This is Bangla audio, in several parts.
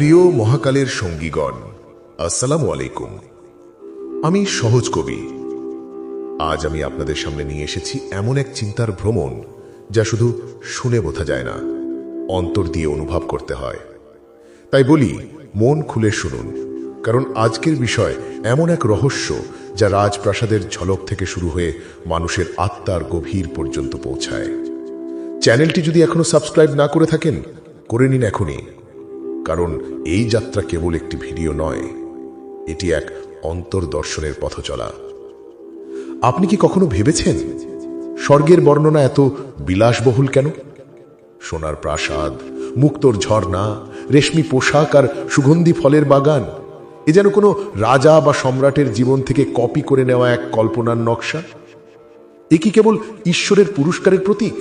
প্রিয় মহাকালের সঙ্গীগণ, আসসালামু আলাইকুম। আমি সহজ কবি। আজ আমি আপনাদের সামনে নিয়ে এসেছি এমন এক চিন্তার ভ্রমণ যা শুধু শুনে বোঝা যায় না, অন্তর দিয়ে অনুভব করতে হয়। তাই বলি, মন খুলে শুনুন, কারণ আজকের বিষয় এমন এক রহস্য যা রাজপ্রাসাদের ঝলক থেকে শুরু হয়ে মানুষের আত্মার গভীর পর্যন্ত পৌঁছায়। চ্যানেলটি যদি এখনও সাবস্ক্রাইব না করে থাকেন, করে নিন এখনই। কারণ এই যাত্রা কেবল একটি ভিডিও নয়, এটি এক অন্তর্দর্শনের পথ চলা। আপনি কি কখনো ভেবেছেন স্বর্গের বর্ণনা এত বিলাসবহুল কেন? সোনার প্রাসাদ, মুক্তোর ঝর্ণা, রেশমি পোশাক আর সুগন্ধি ফলের বাগান, এ যেন কোনো রাজা বা সম্রাটের জীবন থেকে কপি করে নেওয়া এক কল্পনার নকশা? এ কি কেবল ঈশ্বরের পুরস্কারের প্রতীক,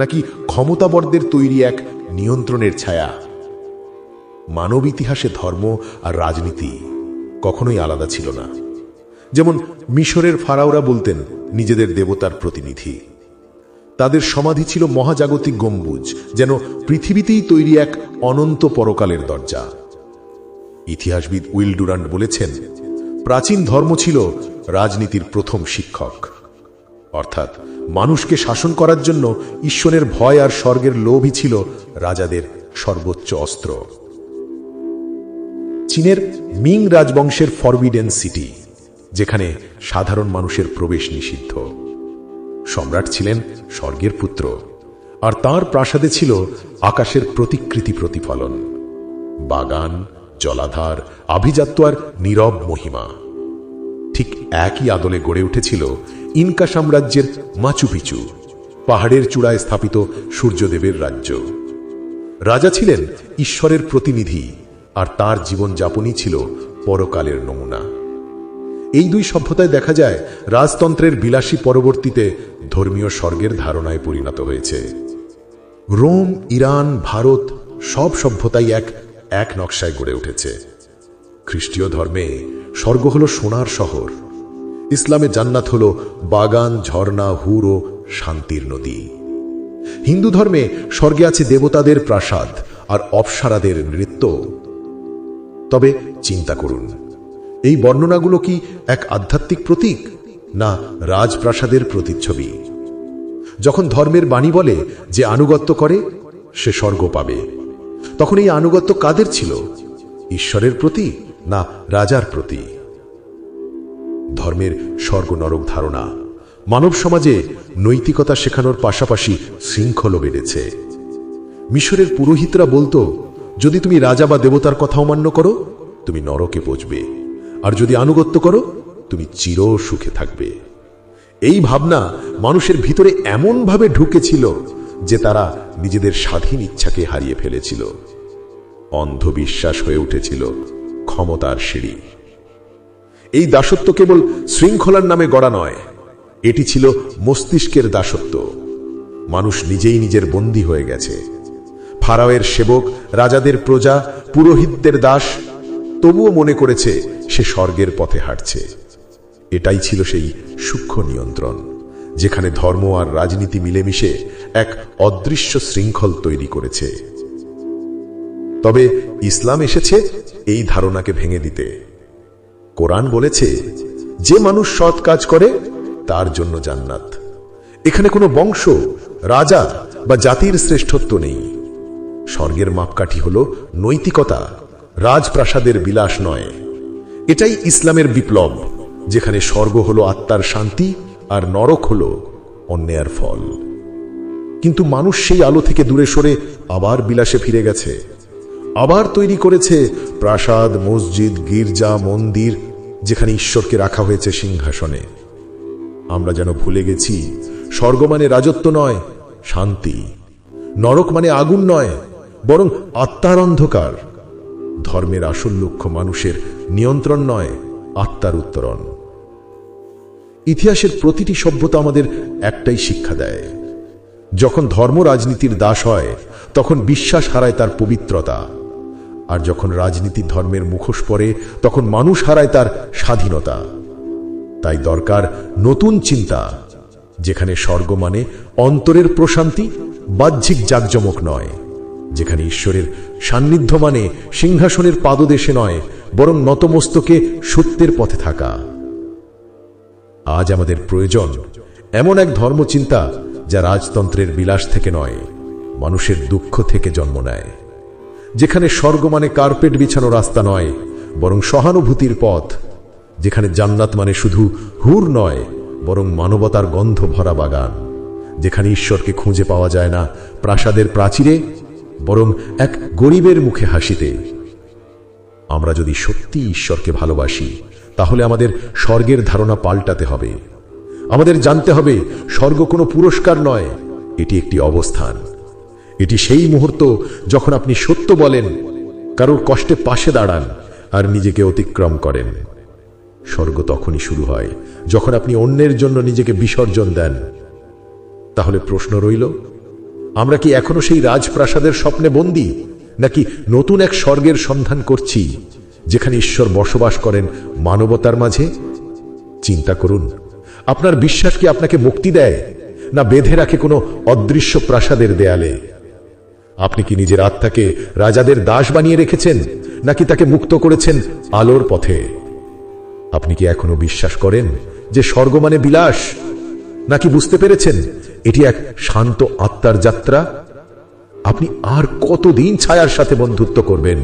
নাকি ক্ষমতাবর্দের তৈরি এক নিয়ন্ত্রণের ছায়া? মানব ইতিহাসে ধর্ম আর রাজনীতি কখনোই আলাদা ছিল না। যেমন মিশরের ফারাওরা বলতেন, নিজেদের দেবতার প্রতিনিধি। তাদের সমাধি ছিল মহাজাগতিক গম্বুজ, যেন পৃথিবীতেই তৈরি এক অনন্ত পরকালের দরজা। ইতিহাসবিদ উইল ডুরান্ট বলেছেন, প্রাচীন ধর্ম ছিল রাজনীতির প্রথম শিক্ষক। অর্থাৎ মানুষকে শাসন করার জন্য ঈশ্বরের ভয় আর স্বর্গের লোভই ছিল রাজাদের সর্বোচ্চ অস্ত্র। চীনের মিং রাজবংশের ফরবিডেন সিটি, যেখানে সাধারণ মানুষের প্রবেশ নিষিদ্ধ। সম্রাট ছিলেন স্বর্গের পুত্র, আর তার প্রাসাদে ছিল আকাশের প্রতিকৃতি প্রতিফলন। বাগান, জলাধার, আভিজাত্য আর নীরব মহিমা। ঠিক একই আদলে গড়ে উঠেছিল ইনকা সাম্রাজ্যের মাচুপিচু পাহাড়ের চূড়ায় স্থাপিত সূর্যদেবের রাজ্য। রাজা ছিলেন ঈশ্বরের প্রতিনিধি আর তার জীবনযাপনই ছিল পরকালের নমুনা। এই দুই সভ্যতায় দেখা যায়, রাজতন্ত্রের বিলাসী পরবর্তীতে ধর্মীয় স্বর্গের ধারণায় পরিণত হয়েছে। রোম, ইরান, ভারত সব সভ্যতাই এক এক নকশায় গড়ে উঠেছে। খ্রিস্টীয় ধর্মে স্বর্গ হল সোনার শহর। ইসলামে জান্নাত হল বাগান, ঝর্ণা, হুর ও শান্তির নদী। হিন্দু ধর্মে স্বর্গে আছে দেবতাদের প্রাসাদ আর অপসারাদের নৃত্য। তবে চিন্তা করুন। এই বর্ণনাগুলো কি এক আধ্যাত্মিক প্রতীক, না রাজপ্রাসাদের প্রতিচ্ছবি? যখন ধর্মের বাণী বলে যে আনুগত্য করে, সে স্বর্গ পাবে। তখন এই আনুগত্য কাদের ছিল? ঈশ্বরের প্রতি না রাজার প্রতি ধর্মের স্বর্গ নরক ধারণা, মানব সমাজে নৈতিকতা শেখানোর পাশাপাশি শৃঙ্খলও বেড়েছে। মিশরের পুরোহিতরা বলতো যদি তুমি রাজা বা দেবতার কথা অমান্য করো, তুমি নরকে পচবে আর যদি আনুগত্য করো, তুমি চির সুখে থাকবে। এই ভাবনা মানুষের ভিতরে এমনভাবে ঢুকেছিল যে তারা নিজেদের স্বাধীন ইচ্ছাকে হারিয়ে ফেলেছিল। অন্ধবিশ্বাস হয়ে উঠেছিল ক্ষমতার সিঁড়ি। এই দাসত্ব কেবল শৃঙ্খলার নামে গড়া নয়, এটি ছিল মস্তিষ্কের দাসত্ব। মানুষ নিজেই নিজের বন্দী হয়ে গেছে। ফারাওয়ের সেবক, রাজাদের প্রজা, পুরোহিতদের দাস, তবুও মনে করেছে সে স্বর্গের পথে হাঁটছে। এটাই ছিল সেই সূক্ষ্ম নিয়ন্ত্রণ, যেখানে ধর্ম আর রাজনীতি মিলেমিশে এক অদৃশ্য শৃঙ্খল তৈরি করেছে। তবে ইসলাম এসেছে এই ধারণাকে ভেঙে দিতে। কোরআন বলেছে, যে মানুষ সৎ কাজ করে, তার জন্য জান্নাত। এখানে কোনো বংশ, রাজা বা জাতির শ্রেষ্ঠত্ব নেই। স্বর্গের মাপকাঠি হল নৈতিকতা, রাজপ্রাসাদের বিলাস নয়। এটাই ইসলামের বিপ্লব, যেখানে স্বর্গ হল আত্মার শান্তি আর নরক হল অন্যায়ের ফল। কিন্তু মানুষ সেই আলো থেকে দূরে সরে আবার বিলাসে ফিরে গেছে। আবার তৈরি করেছে প্রাসাদ, মসজিদ, গির্জা, মন্দির, যেখানে ঈশ্বরকে রাখা হয়েছে সিংহাসনে। আমরা যেন ভুলে গেছি, স্বর্গ মানে রাজত্ব নয়, শান্তি। নরক মানে আগুন নয় বরং আত্মার অন্ধকার। ধর্মের আসল লক্ষ্য মানুষের নিয়ন্ত্রণ নয়, আত্মার উত্তরণ। ইতিহাসের প্রতিটি সভ্যতা আমাদের একটাই শিক্ষা দেয়। যখন ধর্ম রাজনীতির দাস হয়, তখন বিশ্বাস হারায় তার পবিত্রতা। আর যখন রাজনীতি ধর্মের মুখোশ পড়ে, তখন মানুষ হারায় তার স্বাধীনতা। তাই দরকার নতুন চিন্তা, যেখানে স্বর্গ মানে অন্তরের প্রশান্তি, বাহ্যিক জাকজমক নয়। যেখানে ঈশ্বরের সান্নিধ্য মানে সিংহাসনের পাদদেশে নয়, বরং নতমস্তকে সত্যের পথে থাকা। আজ আমাদের প্রয়োজন এমন এক ধর্মচিন্তা যা রাজতন্ত্রের বিলাস থেকে নয়, মানুষের দুঃখ থেকে জন্ম নেয়। যেখানে স্বর্গ মানে কার্পেট বিছানো রাস্তা নয়, বরং সহানুভূতির পথ। যেখানে জান্নাত মানে শুধু হুর নয়, বরং মানবতার গন্ধ ভরা বাগান। যেখানে ঈশ্বরকে খুঁজে পাওয়া যায় না, প্রাসাদের প্রাচীরে বরং এক গরিবের মুখে হাসিতে, আমরা যদি সত্যি ঈশ্বরকে ভালোবাসি, তাহলে আমাদের স্বর্গের ধারণা পাল্টাতে হবে। আমাদের জানতে হবে স্বর্গ কোনো পুরস্কার নয়, এটি একটি অবস্থান। এটি সেই মুহূর্ত যখন আপনি সত্য বলেন, কারোর কষ্টে পাশে দাঁড়ান আর নিজেকে অতিক্রম করেন। স্বর্গ তখনই শুরু হয়, যখন আপনি অন্যের জন্য নিজেকে বিসর্জন দেন। তাহলে প্রশ্ন রইল আমরা কি এখনও সেই রাজপ্রাসাদের স্বপ্নে বন্দী, নাকি নতুন এক স্বর্গের সন্ধান করছি, যেখানে ঈশ্বর বসবাস করেন মানবতার মাঝে? চিন্তা করুন, আপনার বিশ্বাস কি আপনাকে মুক্তি দেয়, না বেঁধে রাখে কোনো অদৃশ্য প্রাসাদের দেয়ালে? আপনি কি নিজের আত্মাকে রাজাদের দাস বানিয়ে রেখেছেন, নাকি তাকে মুক্ত করেছেন আলোর পথে? আপনি কি এখনও বিশ্বাস করেন যে স্বর্গ মানে বিলাস, নাকি বুঝতে পেরেছেন এটি এক শান্ত আত্মার যাত্রা। আপনি আর কতদিন ছায়ার সাথে বন্ধুত্ব করবেন?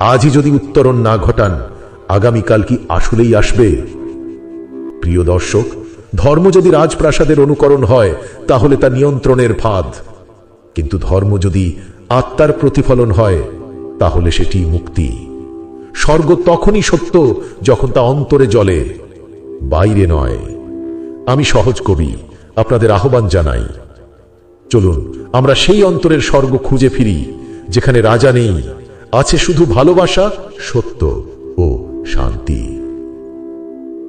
আজই যদি উত্তরণ না ঘটান, আগামীকাল কি আসলেই আসবে? প্রিয় দর্শক, ধর্ম যদি রাজপ্রাসাদের অনুকরণ হয়, তাহলে তা নিয়ন্ত্রণের ফাঁদ। কিন্তু ধর্ম যদি আত্মার প্রতিফলন হয়, তাহলে সেটি মুক্তি। স্বর্গ তখনই সত্য যখন তা অন্তরে জলে বাইরে নয়। আমি সহজ কবি। আপনাদের আহ্বান জানাই। চলুন, আমরা সেই অন্তরের স্বর্গ খুঁজে ফিরি, যেখানে রাজা নেই, আছে শুধু ভালোবাসা, সত্য ও শান্তি।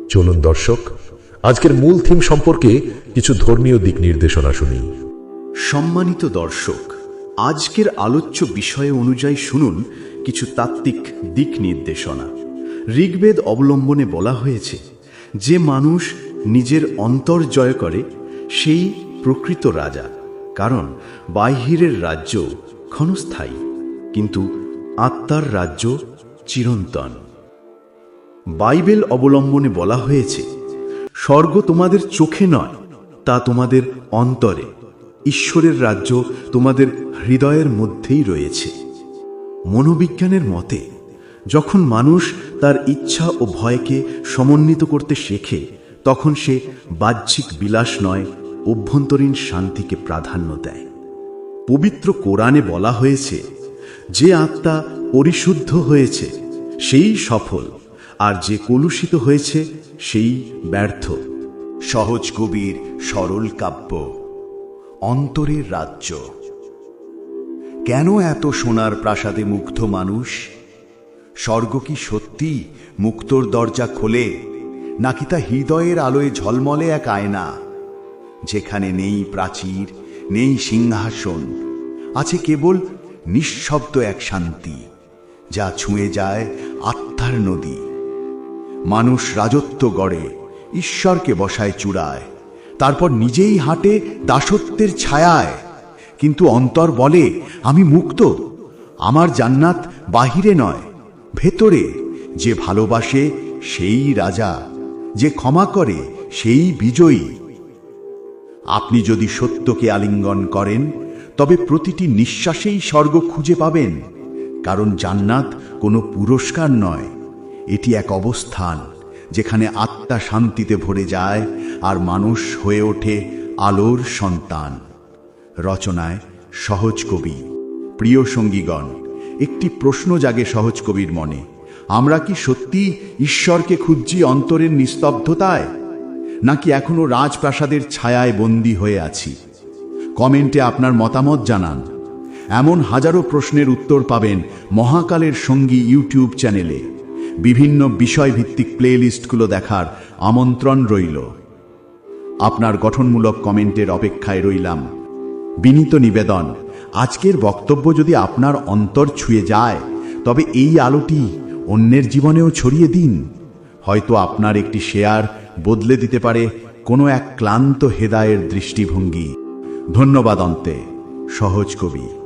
চলুন দর্শক, আজকের মূল থিম সম্পর্কে কিছু ধর্মীয় দিক নির্দেশনা শুনি। সম্মানিত দর্শক, আজকের আলোচ্য বিষয় অনুযায়ী শুনুন কিছু তাত্ত্বিক দিক নির্দেশনা। ঋগ্বেদ অবলম্বনে বলা হয়েছে, যে মানুষ নিজের অন্তর জয় করে সেই প্রকৃত রাজা, কারণ বাহিরের রাজ্য ক্ষণস্থায়ী, কিন্তু আত্মার রাজ্য চিরন্তন। বাইবেল অবলম্বনে বলা হয়েছে, স্বর্গ তোমাদের চোখে নয়, তা তোমাদের অন্তরে, ঈশ্বরের রাজ্য তোমাদের হৃদয়ের মধ্যেই রয়েছে। মনোবিজ্ঞানের মতে, যখন মানুষ তার ইচ্ছা ও ভয়কে সমন্বিত করতে শেখে তখন সে বাহ্যিক বিলাস নয়, অভ্যন্তরীণ শান্তিকে প্রাধান্য দেয়। পবিত্র কোরআনে বলা হয়েছে, যে আত্মা পরিশুদ্ধ হয়েছে, সেই সফল, আর যে কলুষিত হয়েছে, সেই ব্যর্থ। সহজ কবির সরল কাব্য, অন্তরের রাজ্য। কেন এত সোনার প্রাসাদে মুগ্ধ মানুষ? স্বর্গ কি সত্যি মুক্তর দরজা খোলে? নাকি তা হৃদয়ের আলোয় ঝলমলে এক আয়না? যেখানে নেই প্রাচীর, নেই সিংহাসন, আছে কেবল নিঃশব্দ এক শান্তি, যা ছুঁয়ে যায় আত্মার নদী। মানুষ রাজত্ব গড়ে, ঈশ্বরকে বসায় চূড়ায়, তারপর নিজেই হাঁটে দাসত্বের ছায়ায়। কিন্তু অন্তর বলে, আমি মুক্ত, আমার জান্নাত বাহিরে নয়, ভেতরে, যে ভালোবাসে সেই রাজা। যে ক্ষমা করে, সেই বিজয়ী। আপনি যদি সত্যকে আলিঙ্গন করেন, তবে প্রতিটি নিঃশ্বাসেই স্বর্গ খুঁজে পাবেন, কারণ জান্নাত কোনো পুরস্কার নয়। এটি এক অবস্থান, যেখানে আত্মা শান্তিতে ভরে যায় আর মানুষ হয়ে ওঠে আলোর সন্তান। রচনায় সহজ কবি। প্রিয় সঙ্গীগণ, একটি প্রশ্ন জাগে সহজ কবির মনে। আমরা কি সত্যি ঈশ্বরকে খুঁজছি অন্তরের নিস্তব্ধতায়? নাকি এখনও রাজপ্রাসাদের ছায়ায় বন্দী হয়ে আছি? কমেন্টে আপনার মতামত জানান। এমন হাজারো প্রশ্নের উত্তর পাবেন মহাকালের সঙ্গী ইউটিউব চ্যানেলে। বিভিন্ন বিষয়ভিত্তিক প্লেলিস্টগুলো দেখার আমন্ত্রণ রইল। আপনার গঠনমূলক কমেন্টের অপেক্ষায় রইলাম। বিনীত নিবেদন, আজকের বক্তব্য যদি আপনার অন্তর ছুঁয়ে যায়, তবে এই আলোটি অন্যের জীবনেও ছড়িয়ে দিন। হয়তো আপনার একটি শেয়ার বদলে দিতে পারে কোনো এক ক্লান্ত হেদায়ের দৃষ্টিভঙ্গি। ধন্যবাদ অন্তে। সহজ কবি।